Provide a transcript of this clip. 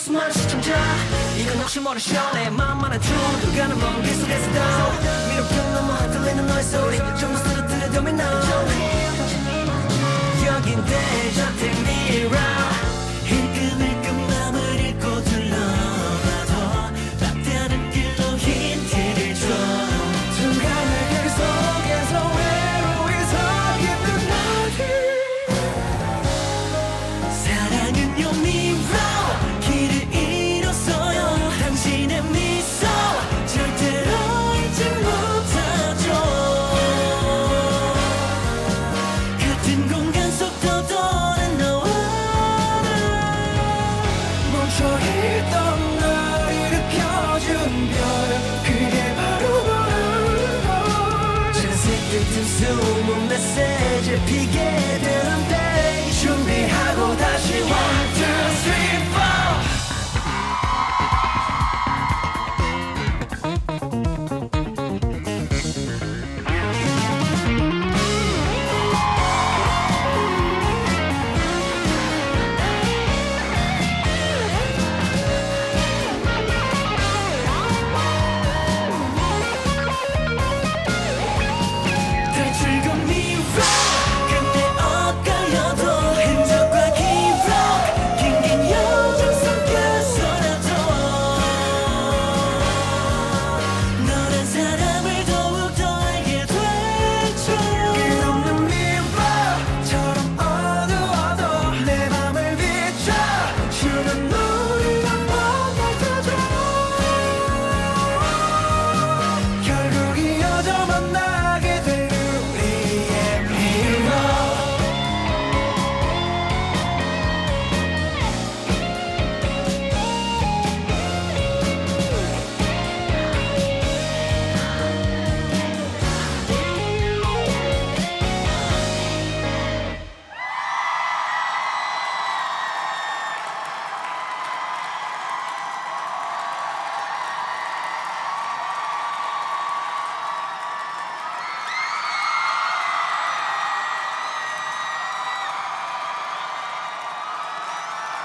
수많은 시청자 이건 혹시 모를 시연해 맘만한 두들가는 먼길 속에서 다 미롭게 넘어 흔들리는 너의 소리 전부 쓰러져 듯은 숨은 메시지 피게 되는